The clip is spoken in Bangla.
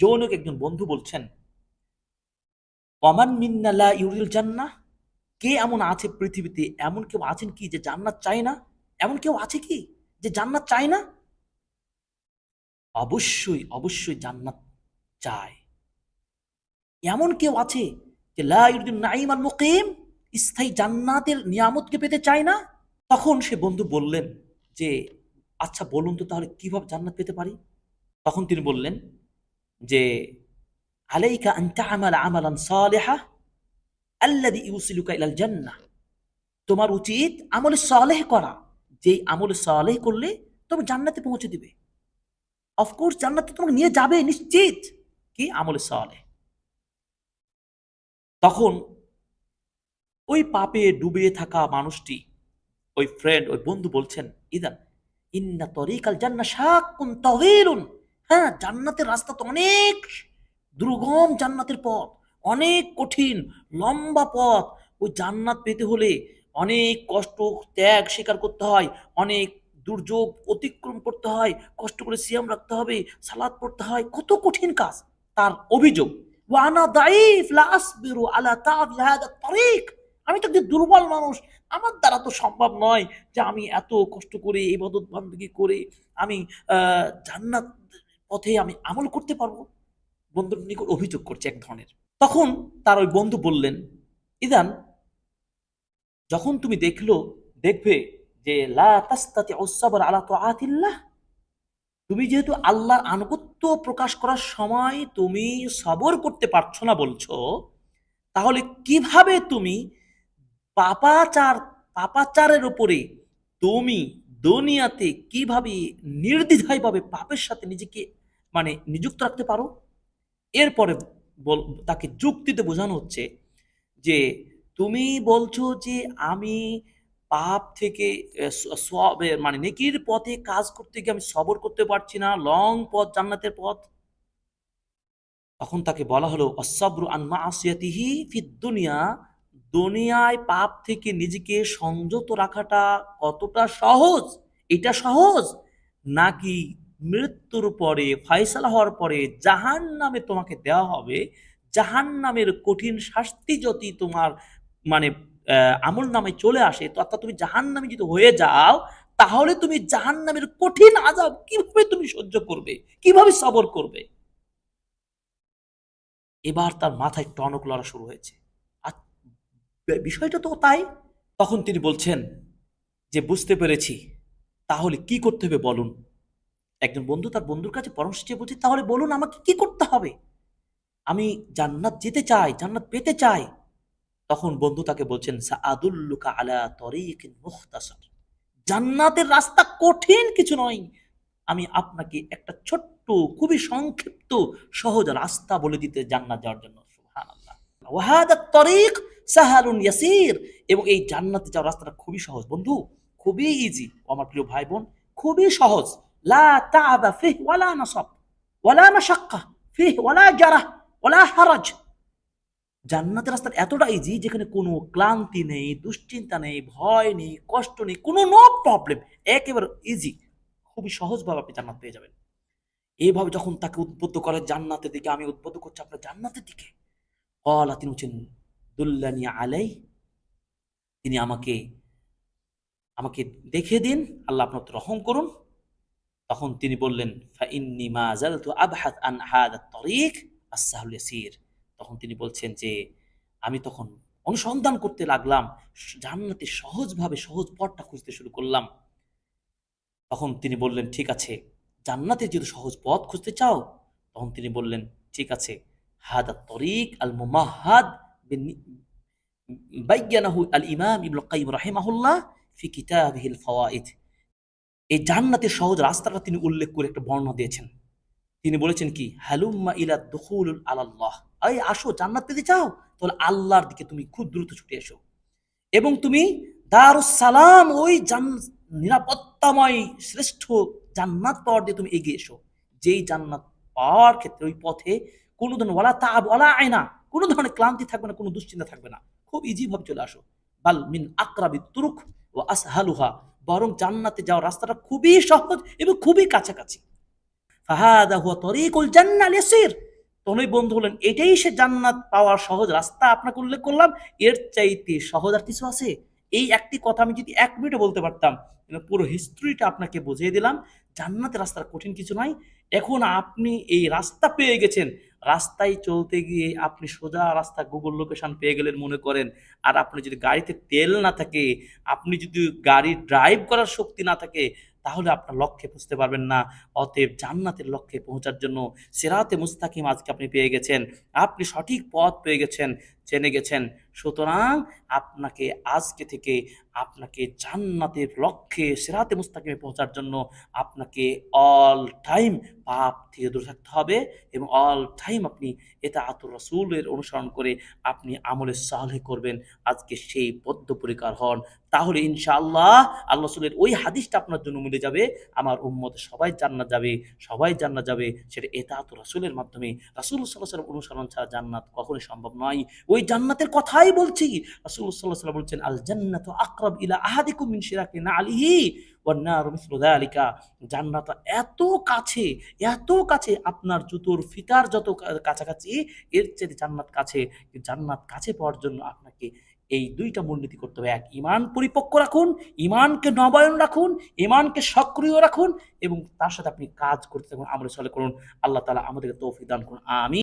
যৌনক একজন বন্ধু বলছেন ওয়ামান মিন্নালা ইউরিল জান্নাহ কে এমন আছে পৃথিবীতে? এমন কেউ আছেন কি যে জান্নাত চায় না? এমন কেউ আছে কি যে জান্নাত চায় না? অবশ্যই অবশ্যই জান্নাত চায়। এমন কেউ আছে যে লা ইউরিদুন নাঈম আল মুকিম, স্থায়ী জান্নাতের নিয়ামতকে পেতে চায় না? তখন সে বন্ধু বললেন যে আচ্ছা বলুন তো তাহলে কীভাবে জান্নাত পেতে পারি? তখন তিনি বললেন যে, আলাইকা আন তা'মাল আমালান সালিহা আল্লাযী ইউসিলুকা ইলাল জান্নাহ। তোমার উচিত আমলে সালেহ করা। যেই আমলে সালেহ করলে তুমি জান্নাতে পৌঁছে দিবে। অফকোর্স জান্নাতে তোমাকে নিয়ে যাবে, নিশ্চিত কি আমলে সালেহ। তখন ওই পাপে ডুবে থাকা মানুষটি, ওই ফ্রেন্ড ওই বন্ধু বলছেন, ইদান, ইন্না তরিকাল জান্না শাকুন তাওয়িলুন হ্যাঁ জান্নাতের রাস্তা তো অনেক দুর্গম জান্নাতের পথ, অনেক কঠিন, লম্বা পথ। ওই জান্নাত পেতে হলে অনেক কষ্ট, ত্যাগ স্বীকার করতে হয়, অনেক দুর্যোগ অতিক্রম করতে হয়, কষ্ট করে সিয়াম রাখতে হবে, সালাদ পড়তে হয়, কত কঠিন কাজ। তার অভিযোগ আলা আমি তো দুর্বল মানুষ, আমার দ্বারা তো সম্ভব নয় যে আমি এত কষ্ট করে, ইবাদত বান্দগি করে আমি জান্নাত পথে আমি আমল করতে পারব? বন্ধুর নিকট অভিযোগ করছে এক ধরনের। তখন তার ওই বন্ধু বললেন, ইদান, যখন তুমি দেখল, দেখবে যে তুমি যেহেতু আল্লাহর আনুগত্য প্রকাশ করার সময় তুমি সবর করতে পারছ না বলছো, তাহলে কীভাবে তুমি পাপাচার, পাপাচারের উপরে তুমি দুনিয়াতে কীভাবে নির্দ্বিধায়ভাবে পাপের সাথে নিজেকে মানে নিযুক্ত রাখতে পারো? এরপরে তাকে যুক্তিতে বোঝানো হচ্ছে যে, তুমি বলছো যে আমি পাপ থেকে মানে নেকির পথে কাজ করতে গিয়ে আমি সবর করতে পারছি না, লং পথ, জান্নাতের পথ। তখন তাকে বলা হলো অসব্রু আন মাসিয়াতিহি ফিদ দুনিয়া দুনিয়ায় পাপ থেকে নিজেকে সংযত রাখাটা কতটা সহজ? এটা সহজ? নাকি মৃত্যুর পরে, ফয়সালা হওয়ার পরে জাহান নামে তোমাকে দেওয়া হবে? জাহান নামের কঠিন শাস্তি যদি তোমার মানে আমল নামে চলে আসে অর্থাৎ তুমি জাহান নামে যদি হয়ে যাও, তাহলে তুমি জাহান নামের কঠিন আজাব কীভাবে তুমি সহ্য করবে? কীভাবে সবর করবে? এবার তার মাথায় টনক লড়া শুরু হয়েছে। বিষয়টা তো তাই। তখন তিনি বলছেন যে, বুঝতে পেরেছি। তাহলে কি করতে হবে বলুন? একজন বন্ধু তার বন্ধুর কাছে পরামর্শ চেয়ে বলছে, তাহলে বলুন আমাকে কি করতে হবে? আমি জান্নাত যেতে চাই, জান্নাত পেতে চাই। তখন বন্ধু তাকে বলছেন, সাআদুল্লুকা আলা তরিকিন মুখতাসার। জান্নাতের রাস্তা কঠিন কিছু নয়। আমি আপনাকে একটা ছোট্ট, খুবই সংক্ষিপ্ত, সহজ রাস্তা বলে দিতে জান্নাত যাওয়ার জন্য। সুবহানাল্লাহ। ওয়াহাদা তরিক সাহালুন ইয়াসির। এবং এই জান্নাতে যাওয়ার রাস্তাটা খুবই সহজ। বন্ধু, খুবই ইজি আমার প্রিয় ভাই বোন খুবই সহজ। লা তাআবা ফিহ ওয়ালা নাসাব, ওয়ালা মাশাক্কা ফিহ ওয়ালা জারাহ, ওয়ালা হারাজ। জান্নাতের রাস্তা এতটা ইজি যেখানে কোনো ক্লান্তি নেই, দুশ্চিন্তা নেই, ভয় নেই, কষ্ট নেই, কোনো নো প্রবলেম একেবারে ইজি খুবই সহজভাবে আপনি জান্নাত পেয়ে যাবেন। এইভাবে যখন তাকে উদ্বুদ্ধ করে জান্নাতের দিকে, আমি উদ্বুদ্ধ করছি আপনার জান্নাতের দিকে। কলা তিনি হচ্ছেন দুল্লানি আলাই তিনি আমাকে আমাকে দেখে দিন, আল্লাহ আপনার রহম করুন। তখন তিনি বললেন, ফাইন্নি মা জালতু আবহাত আন হাদা তরিক আসাহুল ইয়াসির। তখন তিনি বলছেন যে, আমি তখন অনুসন্ধান করতে লাগলাম, জান্নাতে সহজভাবে সহজ পথটা খুঁজতে শুরু করলাম। তখন তিনি বললেন, ঠিক আছে, জান্নাতে যদি সহজ পথ খুঁজতে চাও? তখন তিনি বললেন, ঠিক আছে, হাদা তরিক আল মুমাহাদ বাইয়ানাহু আল ইমাম ইবনুল কাইয়িম রাহিমাহুল্লাহ ফি কিতাবিহিল ফাওয়াইদ এই জান্নাতের সহজ রাস্তাটা তিনি উল্লেখ করে একটা বর্ণনা দিয়েছেন। তিনি বলেছেন কি, হালুম্মা ইলা দুখুল আলাল্লাহ। এই আসো, জান্নাত পেতে চাও? তাহলে আল্লাহর দিকে তুমি খুব দ্রুত ছুটে এসো। এবং তুমি দারুস সালাম ওই জান, নিরাপত্তাময়, শ্রেষ্ঠ জান্নাত পাওয়ার দিয়ে তুমি এগিয়ে এসো। যেই জান্নাত পাওয়ার ক্ষেত্রে, ওই পথে কোনো ধরনের ওলা তাব ওলা আয়না কোনো ধরনের ক্লান্তি থাকবে না, কোনো দুশ্চিন্তা থাকবে না। খুব ইজি ভাবে চলে আসো। বাল মিন আকরাবি তুরুক ও আসহালুহা। বরং জান্নাতে যাওয়ার রাস্তাটা খুবই সহজ এবং খুবই কাছাকাছি। ফাহাদা হুয়া তরিকুল জান্নাল ইয়াসির। ওই বন্ধু বললেন, এটাই সে জান্নাত পাওয়ার সহজ রাস্তা আপনাকে উল্লেখ করলাম। এর চাইতে সহজ আর কিছু আছে? এই একটি কথা আমি যদি এক মিনিটে বলতে পারতাম পুরো হিস্ট্রিটা আপনাকে বুঝিয়ে দিলাম। জান্নাতের রাস্তার কঠিন কিছু নয়। এখন আপনি এই রাস্তা পেয়ে গেছেন। রাস্তায় চলতে গিয়ে আপনি সোজা রাস্তা গুগল লোকেশন পেয়ে গেলেন মনে করেন। আর আপনি যদি গাড়িতে তেল না থাকে, আপনি যদি গাড়ি ড্রাইভ করার শক্তি না থাকে, তাহলে আপনার লক্ষ্যে পৌঁছতে পারবেন না। অতএব জান্নাতের লক্ষ্যে পৌঁছার জন্য সেরাতে মুস্তাকিম আজকে আপনি পেয়ে গেছেন। আপনি সঠিক পথ পেয়ে গেছেন। জেনে গেছেন। সুতরাং আপনাকে আজকে থেকে আপনাকে জান্নাতের লক্ষ্যে সেরাতে মুস্তাকিমে পৌঁছার জন্য আপনাকে অল টাইম পাপ থেকে দূরে থাকতে হবে এবং অল টাইম আপনি এটা আতুর রসুলের অনুসরণ করে আপনি আমলে সালে করবেন। আজকে সেই বদ্ধপরিকার হন। তাহলে ইনশাআল্লাহ আল্লাহ রসুলের ওই হাদিসটা আপনার জন্য মিলে যাবে। আমার উম্মত সবাই জান্নাত যাবে, সবাই জান্নাত যাবে। সেটা এটা আতুর রসুলের মাধ্যমে। রাসুল সাল্লাহ অনুসরণ ছাড়া জান্নাত কখনোই সম্ভব নয়। ওই জান্নাতের কথাই বলছি। রাসুল সাল্লাহ সাল্লাম বলছেন আল জান্নাত আকরাব ইলা আহাদিকুম মিন শিরাকি না আলিহি ওয়ান্নার মিসলু জান্নাত এত কাছে এত কাছে, আপনার জুতোর ফিতার যত কাছাকাছি, এর চেয়ে জান্নাত কাছে। জান্নাত কাছে পাওয়ার জন্য আপনাকে এই দুইটা মূলনীতি করতে হবে। এক ইমান পরিপক্ক রাখুন ইমানকে নবায়ন রাখুন ইমানকে সক্রিয় রাখুন এবং তার সাথে আপনি কাজ করতে থাকুন আমলে চলে করুন। আল্লাহ তালা আমাদেরকে তৌফিক দান করুন। আমি